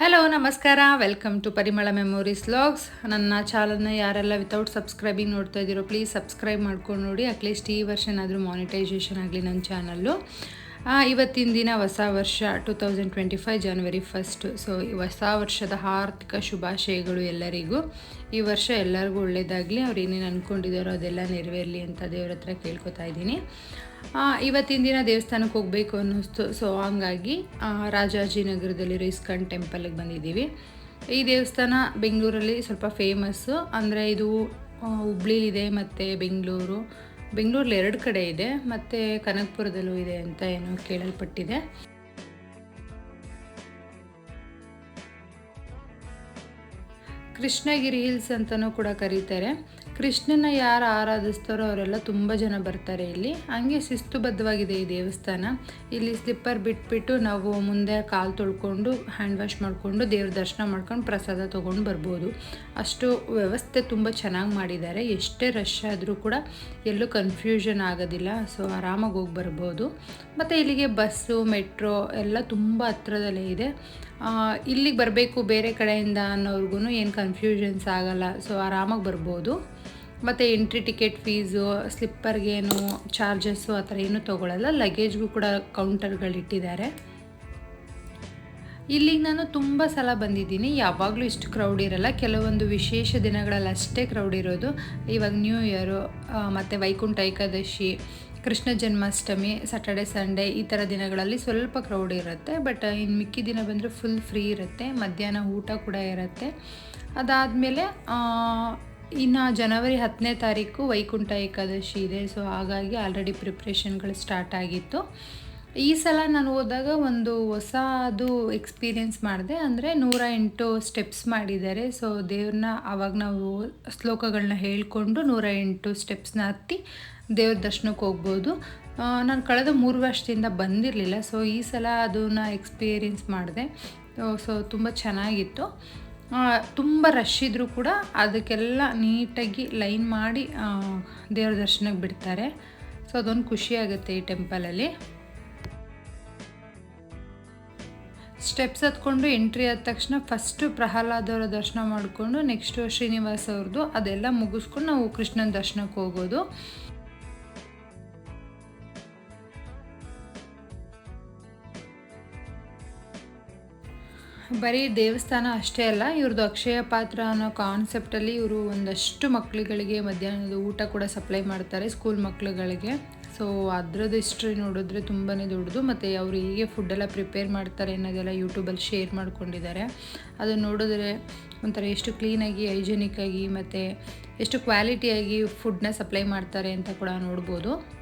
Hello ನಮಸ್ಕಾರ. Welcome to Parimala memories logs ನನ್ನ ಚಾನಲ್ನ ಯಾರೆಲ್ಲ ವಿತೌಟ್ ಸಬ್ಸ್ಕ್ರೈಬಿಂಗ್ ನೋಡ್ತಾ ಇದ್ದೀರೋ ಪ್ಲೀಸ್ ಸಬ್ಸ್ಕ್ರೈಬ್ ಮಾಡ್ಕೊಂಡು ನೋಡಿ. ಅಟ್ಲೀಸ್ಟ್ ಈ ವರ್ಷ ಏನಾದರೂ ಮಾನಿಟೈಸೇಷನ್ ಆಗಲಿ ನನ್ನ ಚಾನಲ್ಲು ಇವತ್ತಿನ ದಿನ ಹೊಸ ವರ್ಷ two thousand twenty five January first so ಈ ಹೊಸ ವರ್ಷದ ಆರ್ಥಿಕ ಶುಭಾಶಯಗಳು ಎಲ್ಲರಿಗೂ. ಈ ವರ್ಷ ಎಲ್ಲರಿಗೂ ಒಳ್ಳೆಯದಾಗಲಿ ಅವ್ರು ಏನೇನು ಅಂದ್ಕೊಂಡಿದ್ದಾರೋ ಅದೆಲ್ಲ ನೆರವೇರಲಿ ಅಂತ ದೇವ್ರ ಹತ್ರ ಕೇಳ್ಕೊತಾ ಇದ್ದೀನಿ. ಇವತ್ತಿನ ದಿನ ದೇವಸ್ಥಾನಕ್ಕೆ ಹೋಗಬೇಕು ಅನ್ನಿಸ್ತು. ಸೊ ಹಂಗಾಗಿ ರಾಜಾಜಿನಗರದಲ್ಲಿರೋ ಇಸ್ಕಾನ್ ಟೆಂಪಲ್ಗೆ ಬಂದಿದ್ದೀವಿ. ಈ ದೇವಸ್ಥಾನ ಬೆಂಗಳೂರಲ್ಲಿ ಸ್ವಲ್ಪ ಫೇಮಸ್ಸು. ಅಂದರೆ ಇದು ಹುಬ್ಳಿಲಿದೆ, ಮತ್ತು ಬೆಂಗಳೂರು. ಬೆಂಗಳೂರಲ್ಲಿ ಎರಡು ಕಡೆ ಇದೆ. ಮತ್ತು ಕನಕಪುರದಲ್ಲೂ ಇದೆ ಅಂತ ಏನೋ ಕೇಳಲ್ಪಟ್ಟಿದೆ. ಕೃಷ್ಣಗಿರಿ ಹಿಲ್ಸ್ ಅಂತಲೂ ಕೂಡ ಕರೀತಾರೆ. ಕೃಷ್ಣನ ಯಾರು ಆರಾಧಿಸ್ತಾರೋ ಅವರೆಲ್ಲ ತುಂಬ ಜನ ಬರ್ತಾರೆ ಇಲ್ಲಿ. ಹಂಗೆ ಶಿಸ್ತುಬದ್ಧವಾಗಿದೆ ಈ ದೇವಸ್ಥಾನ. ಇಲ್ಲಿ ಸ್ಲಿಪ್ಪರ್ ಬಿಟ್ಬಿಟ್ಟು ನಾವು ಮುಂದೆ ಕಾಲು ತೊಳ್ಕೊಂಡು ಹ್ಯಾಂಡ್ ವಾಶ್ ಮಾಡಿಕೊಂಡು, ದೇವ್ರ ದರ್ಶನ ಮಾಡ್ಕೊಂಡು, ಪ್ರಸಾದ ತೊಗೊಂಡು ಬರ್ಬೋದು. ಅಷ್ಟು ವ್ಯವಸ್ಥೆ ತುಂಬ ಚೆನ್ನಾಗಿ ಮಾಡಿದ್ದಾರೆ. ಎಷ್ಟೇ ರಶ್ ಆದರೂ ಕೂಡ ಎಲ್ಲೂ ಕನ್ಫ್ಯೂಷನ್ ಆಗೋದಿಲ್ಲ. ಸೊ ಆರಾಮಾಗಿ ಹೋಗಿ ಬರ್ಬೋದು. ಮತ್ತು ಇಲ್ಲಿಗೆ ಬಸ್ಸು ಮೆಟ್ರೋ ಎಲ್ಲ ತುಂಬ ಹತ್ರದಲ್ಲೇ ಇದೆ. ಇಲ್ಲಿಗೆ ಬರಬೇಕು ಬೇರೆ ಕಡೆಯಿಂದ ಅನ್ನೋರ್ಗು ಏನು ಕನ್ಫ್ಯೂಷನ್ಸ್ ಆಗಲ್ಲ. ಸೊ ಆರಾಮಾಗಿ ಬರ್ಬೋದು. ಮತ್ತು ಎಂಟ್ರಿ ಟಿಕೆಟ್ ಫೀಸು ಸ್ಲಿಪ್ಪರ್ಗೇನು ಚಾರ್ಜಸ್ಸು ಆ ಥರ ಏನೂ ತೊಗೊಳಲ್ಲ. ಲಗೇಜ್ಗೂ ಕೂಡ ಕೌಂಟರ್ಗಳಿಟ್ಟಿದ್ದಾರೆ ಇಲ್ಲಿಗೆ ನಾನು ತುಂಬ ಸಲ ಬಂದಿದ್ದೀನಿ. ಯಾವಾಗಲೂ ಇಷ್ಟು ಕ್ರೌಡ್ ಇರಲ್ಲ. ಕೆಲವೊಂದು ವಿಶೇಷ ದಿನಗಳಲ್ಲಿ ಅಷ್ಟೇ ಕ್ರೌಡ್ ಇರೋದು. ಇವಾಗ ನ್ಯೂ ಇಯರು ಮತ್ತು ವೈಕುಂಠ ಏಕಾದಶಿ, ಕೃಷ್ಣ ಜನ್ಮಾಷ್ಟಮಿ ಸ್ಯಾಟರ್ಡೆ ಸಂಡೇ ಈ ಥರ ದಿನಗಳಲ್ಲಿ ಸ್ವಲ್ಪ ಕ್ರೌಡ್ ಇರುತ್ತೆ. ಬಟ್ ಇನ್ನು ಮಿಕ್ಕಿ ದಿನ ಬಂದರೆ ಫುಲ್ ಫ್ರೀ ಇರುತ್ತೆ. ಮಧ್ಯಾಹ್ನ ಊಟ ಕೂಡ ಇರುತ್ತೆ. ಅದಾದಮೇಲೆ ಇನ್ನು ಜನವರಿ ಹತ್ತನೇ ತಾರೀಕು ವೈಕುಂಠ ಏಕಾದಶಿ ಇದೆ. ಸೊ ಹಾಗಾಗಿ ಆಲ್ರೆಡಿ ಪ್ರಿಪ್ರೇಷನ್ಗಳು ಸ್ಟಾರ್ಟ್ ಆಗಿತ್ತು. ಈ ಸಲ ನಾನು ಹೋದಾಗ ಒಂದು ಹೊಸದು ಎಕ್ಸ್ಪೀರಿಯೆನ್ಸ್ ಮಾಡಿದೆ. ಅಂದರೆ ನೂರ ಎಂಟು ಸ್ಟೆಪ್ಸ್ ಮಾಡಿದ್ದಾರೆ. ಸೊ ದೇವ್ರನ್ನ ಆವಾಗ ನಾವು ಶ್ಲೋಕಗಳನ್ನ ಹೇಳಿಕೊಂಡು ನೂರ ಎಂಟು ಸ್ಟೆಪ್ಸ್ನ ಹತ್ತಿ ದೇವ್ರ ದರ್ಶನಕ್ಕೆ ಹೋಗ್ಬೋದು. ನಾನು ಕಳೆದ ಮೂರು ವರ್ಷದಿಂದ ಬಂದಿರಲಿಲ್ಲ. ಸೊ ಈ ಸಲ ಅದನ್ನು ಎಕ್ಸ್ಪೀರಿಯೆನ್ಸ್ ಮಾಡಿದೆ. ಸೊ ತುಂಬ ಚೆನ್ನಾಗಿತ್ತು. ತುಂಬ ರಶ್ ಇದ್ದರೂ ಕೂಡ ಅದಕ್ಕೆಲ್ಲ ನೀಟಾಗಿ ಲೈನ್ ಮಾಡಿ ದೇವ್ರ ದರ್ಶನಕ್ಕೆ ಬಿಡ್ತಾರೆ. ಸೊ ಅದೊಂದು ಖುಷಿ ಆಗುತ್ತೆ ಈ ಟೆಂಪಲಲ್ಲಿ ಸ್ಟೆಪ್ಸ್ ಹತ್ಕೊಂಡು ಎಂಟ್ರಿ ಆದ ತಕ್ಷಣ ಫಸ್ಟು ಪ್ರಹ್ಲಾದವರ ದರ್ಶನ ಮಾಡಿಕೊಂಡು ನೆಕ್ಸ್ಟು ಶ್ರೀನಿವಾಸ್ ಅವ್ರದ್ದು ಅದೆಲ್ಲ ಮುಗಿಸ್ಕೊಂಡು ನಾವು ಕೃಷ್ಣನ ದರ್ಶನಕ್ಕೆ ಹೋಗೋದು. ಬರೀ ದೇವಸ್ಥಾನ ಅಷ್ಟೇ ಅಲ್ಲ ಇವ್ರದ್ದು ಅಕ್ಷಯ ಪಾತ್ರ ಅನ್ನೋ ಕಾನ್ಸೆಪ್ಟಲ್ಲಿ ಇವರು ಒಂದಷ್ಟು ಮಕ್ಕಳುಗಳಿಗೆ ಮಧ್ಯಾಹ್ನದ ಊಟ ಕೂಡ ಸಪ್ಲೈ ಮಾಡ್ತಾರೆ ಸ್ಕೂಲ್ ಮಕ್ಕಳುಗಳಿಗೆ ಸೊ ಅದರದ್ದು ಹಿಸ್ಟ್ರಿ ನೋಡಿದ್ರೆ ತುಂಬಾ ದೊಡ್ಡದು. ಮತ್ತು ಅವರು ಹೇಗೆ ಫುಡ್ಡೆಲ್ಲ ಪ್ರಿಪೇರ್ ಮಾಡ್ತಾರೆ ಅನ್ನೋದೆಲ್ಲ ಯೂಟ್ಯೂಬಲ್ಲಿ ಶೇರ್ ಮಾಡ್ಕೊಂಡಿದ್ದಾರೆ. ಅದನ್ನು ನೋಡಿದ್ರೆ ಒಂಥರ ಎಷ್ಟು ಕ್ಲೀನಾಗಿ ಹೈಜೆನಿಕ್ಕಾಗಿ ಮತ್ತು ಎಷ್ಟು ಕ್ವಾಲಿಟಿಯಾಗಿ ಫುಡ್ನ ಸಪ್ಲೈ ಮಾಡ್ತಾರೆ ಅಂತ ಕೂಡ ನೋಡ್ಬೋದು.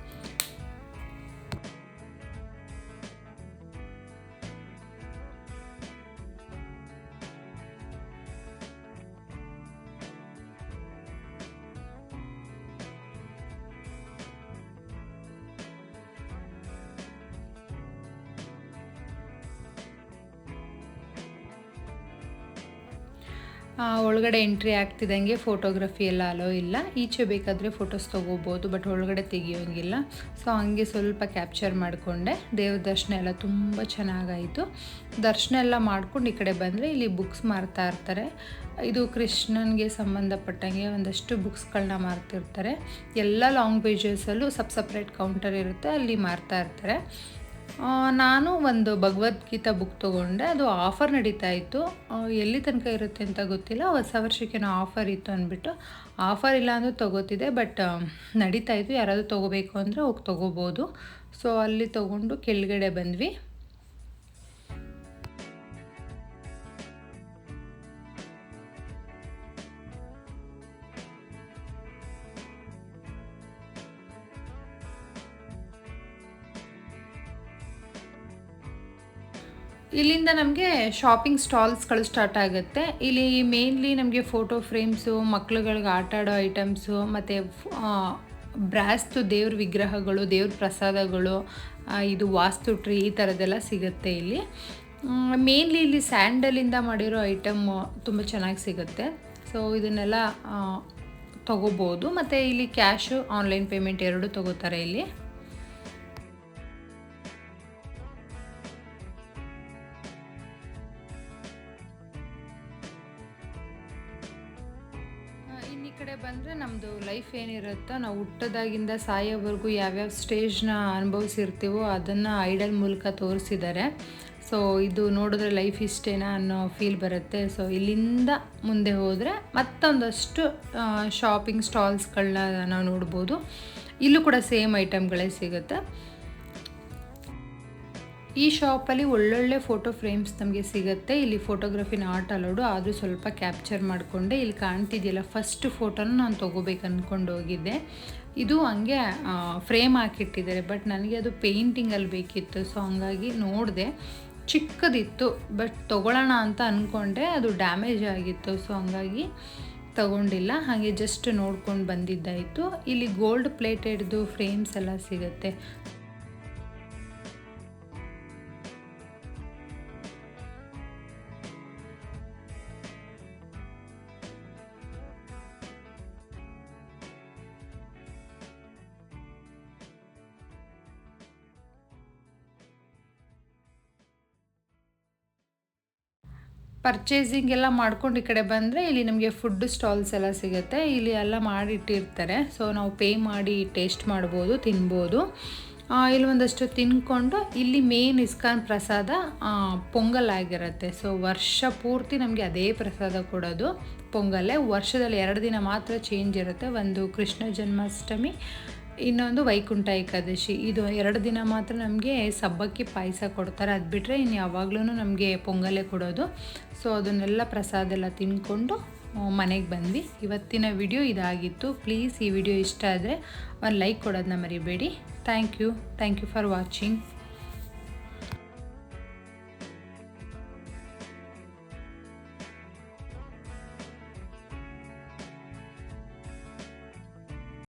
ಒಳಗಡೆ ಎಂಟ್ರಿ ಆಗ್ತಿದ್ದಂಗೆ ಫೋಟೋಗ್ರಫಿ ಎಲ್ಲ ಅಲೋ ಇಲ್ಲ. ಈಚೆ ಬೇಕಾದರೆ ಫೋಟೋಸ್ ತೊಗೋಬೋದು ಬಟ್ ಒಳಗಡೆ ತೆಗಿಯೋಂಗಿಲ್ಲ. ಸೊ ಹಂಗೆ ಸ್ವಲ್ಪ ಕ್ಯಾಪ್ಚರ್ ಮಾಡಿಕೊಂಡೆ. ದೇವ್ರ ದರ್ಶನ ಎಲ್ಲ ತುಂಬ ಚೆನ್ನಾಗಾಯಿತು. ದರ್ಶನ ಎಲ್ಲ ಮಾಡ್ಕೊಂಡು ಈ ಕಡೆ ಬಂದರೆ ಇಲ್ಲಿ ಬುಕ್ಸ್ ಮಾರ್ತಾ ಇರ್ತಾರೆ. ಇದು ಕೃಷ್ಣನಿಗೆ ಸಂಬಂಧಪಟ್ಟಂಗೆ ಒಂದಷ್ಟು ಬುಕ್ಸ್ಗಳನ್ನ ಮಾರ್ತಿರ್ತಾರೆ. ಎಲ್ಲ ಲಾಂಗ್ವೇಜಸ್ಸಲ್ಲೂ ಸಬ್ ಸಪ್ರೇಟ್ ಕೌಂಟರ್ ಇರುತ್ತೆ, ಅಲ್ಲಿ ಮಾರ್ತಾ ಇರ್ತಾರೆ. ನಾನು ಒಂದು ಭಗವದ್ಗೀತಾ ಬುಕ್ ತೊಗೊಂಡೆ, ಅದು ಆಫರ್ ನಡೀತಾ ಇತ್ತು. ಎಲ್ಲಿ ತನಕ ಇರುತ್ತೆ ಅಂತ ಗೊತ್ತಿಲ್ಲ, ಹೊಸ ವರ್ಷಕ್ಕೇನೋ ಆಫರ್ ಇತ್ತು ಅಂದ್ಬಿಟ್ಟು. ಆಫರ್ ಇಲ್ಲ ಅಂದರೂ ತೊಗೋತಿದ್ದೆ ಬಟ್ ನಡೀತಾ ಇತ್ತು. ಯಾರಾದರೂ ತೊಗೋಬೇಕು ಅಂದರೆ ಹೋಗಿ ತೊಗೋಬೋದು. ಸೊ ಅಲ್ಲಿ ತೊಗೊಂಡು ಕೆಳಗಡೆ ಬಂದ್ವಿ. ಇಲ್ಲಿಂದ ನಮಗೆ ಶಾಪಿಂಗ್ ಸ್ಟಾಲ್ಸ್ಗಳು ಸ್ಟಾರ್ಟ್ ಆಗುತ್ತೆ. ಇಲ್ಲಿ ಮೇನ್ಲಿ ನಮಗೆ ಫೋಟೋ ಫ್ರೇಮ್ಸು ಮಕ್ಕಳುಗಳಿಗೆ ಆಟ ಆಡೋ ಐಟಮ್ಸು ಮತ್ತು ಬ್ರಾಸ್ತು ದೇವ್ರ ವಿಗ್ರಹಗಳು, ದೇವ್ರ ಪ್ರಸಾದಗಳು ಇದು ವಾಸ್ತು ಟ್ರೀ ಈ ಥರದ್ದೆಲ್ಲ ಸಿಗುತ್ತೆ ಇಲ್ಲಿ. ಮೇನ್ಲಿ ಇಲ್ಲಿ ಸ್ಯಾಂಡಲಿಂದ ಮಾಡಿರೋ ಐಟಮ್ ತುಂಬ ಚೆನ್ನಾಗಿ ಸಿಗುತ್ತೆ. ಸೊ ಇದನ್ನೆಲ್ಲ ತಗೋಬೋದು. ಮತ್ತು ಇಲ್ಲಿ ಕ್ಯಾಶು ಆನ್ಲೈನ್ ಪೇಮೆಂಟ್ ಎರಡೂ ತಗೋತಾರೆ ಇಲ್ಲಿ. ಲೈಫ್ ಏನಿರುತ್ತೋ ನಾವು ಹುಟ್ಟದಾಗಿಂದ ಸಾಯೋವರೆಗೂ ಯಾವ್ಯಾವ ಸ್ಟೇಜ್ನ ಅನುಭವಿಸಿರ್ತೀವೋ ಅದನ್ನು ಐಡಲ್ ಮೂಲಕ ತೋರಿಸಿದ್ದಾರೆ. ಸೊ ಇದು ನೋಡಿದ್ರೆ ಲೈಫ್ ಇಷ್ಟೇನಾ ಅನ್ನೋ ಫೀಲ್ ಬರುತ್ತೆ. ಸೊ ಇಲ್ಲಿಂದ ಮುಂದೆ ಹೋದರೆ ಮತ್ತೊಂದಷ್ಟು ಶಾಪಿಂಗ್ ಸ್ಟಾಲ್ಸ್ಗಳನ್ನ ನಾವು ನೋಡ್ಬೋದು. ಇಲ್ಲೂ ಕೂಡ ಸೇಮ್ ಐಟಮ್ಗಳೇ ಸಿಗುತ್ತೆ. ಈ ಶಾಪಲ್ಲಿ ಒಳ್ಳೊಳ್ಳೆ ಫೋಟೋ ಫ್ರೇಮ್ಸ್ ನಮಗೆ ಸಿಗುತ್ತೆ. ಇಲ್ಲಿ ಫೋಟೋಗ್ರಫಿನ ಆರ್ಟ್ ಅಲೋಡು ಆದರೂ ಸ್ವಲ್ಪ ಕ್ಯಾಪ್ಚರ್ ಮಾಡಿಕೊಂಡೆ. ಇಲ್ಲಿ ಕಾಣ್ತಿದೆಯಲ್ಲ ಫಸ್ಟ್ ಫೋಟೋನ ನಾನು ತೊಗೋಬೇಕು ಅಂದ್ಕೊಂಡು ಹೋಗಿದ್ದೆ. ಇದು ಹಂಗೆ ಫ್ರೇಮ್ ಹಾಕಿಟ್ಟಿದ್ದಾರೆ, ಬಟ್ ನನಗೆ ಅದು ಪೇಂಟಿಂಗಲ್ಲಿ ಬೇಕಿತ್ತು, ಸೊ ಹಂಗಾಗಿ ನೋಡಿದೆ. ಚಿಕ್ಕದಿತ್ತು, ಬಟ್ ತೊಗೊಳ್ಳೋಣ ಅಂತ ಅಂದ್ಕೊಂಡೆ ಅದು ಡ್ಯಾಮೇಜ್ ಆಗಿತ್ತು, ಸೊ ಹಂಗಾಗಿ ತಗೊಂಡಿಲ್ಲ. ಹಾಗೆ ಜಸ್ಟ್ ನೋಡ್ಕೊಂಡು ಬಂದಿದ್ದಾಯಿತು. ಇಲ್ಲಿ ಗೋಲ್ಡ್ ಪ್ಲೇಟೆಡ್ದು ಫ್ರೇಮ್ಸ್ ಎಲ್ಲ ಸಿಗುತ್ತೆ. ಪರ್ಚೇಸಿಂಗ್ ಎಲ್ಲ ಮಾಡ್ಕೊಂಡು ಈ ಕಡೆ ಬಂದರೆ ಇಲ್ಲಿ ನಮಗೆ ಫುಡ್ ಸ್ಟಾಲ್ಸ್ ಎಲ್ಲ ಸಿಗುತ್ತೆ. ಇಲ್ಲಿ ಎಲ್ಲ ಮಾಡಿಟ್ಟಿರ್ತಾರೆ. ಸೊ ನಾವು ಪೇ ಮಾಡಿ ಟೇಸ್ಟ್ ಮಾಡ್ಬೋದು, ತಿನ್ಬೋದು. ಇಲ್ಲಿ ಒಂದಷ್ಟು ತಿನ್ಕೊಂಡು ಇಲ್ಲಿ ಮೇನ್ ಇಸ್ಕಾನ್ ಪ್ರಸಾದ ಪೊಂಗಲ್ ಆಗಿರುತ್ತೆ. ಸೊ ವರ್ಷ ಪೂರ್ತಿ ನಮಗೆ ಅದೇ ಪ್ರಸಾದ ಕೊಡೋದು. ಪೊಂಗಲ್ಲೇ. ವರ್ಷದಲ್ಲಿ ಎರಡು ದಿನ ಮಾತ್ರ ಚೇಂಜ್ ಇರುತ್ತೆ. ಒಂದು ಕೃಷ್ಣ ಜನ್ಮಾಷ್ಟಮಿ ಇನ್ನೊಂದು ವೈಕುಂಠ ಏಕಾದಶಿ. ಇದು ಎರಡು ದಿನ ಮಾತ್ರ ನಮಗೆ ಸಬ್ಬಕ್ಕಿ ಪಾಯಸ ಕೊಡ್ತಾರೆ. ಅದು ಬಿಟ್ಟರೆ ಇನ್ನು ಯಾವಾಗಲೂ ನಮಗೆ ಪೊಂಗಲೇ ಕೊಡೋದು. ಸೊ ಅದನ್ನೆಲ್ಲ ಪ್ರಸಾದ ಎಲ್ಲ ತಿನ್ಕೊಂಡು ಮನೆಗೆ ಬಂದ್ವಿ. ಇವತ್ತಿನ ವಿಡಿಯೋ ಇದಾಗಿತ್ತು. ಪ್ಲೀಸ್ ಈ ವಿಡಿಯೋ ಇಷ್ಟ ಆದರೆ ಒಂದು ಲೈಕ್ ಕೊಡೋದನ್ನ ಮರಿಬೇಡಿ. Thank you thank you for watching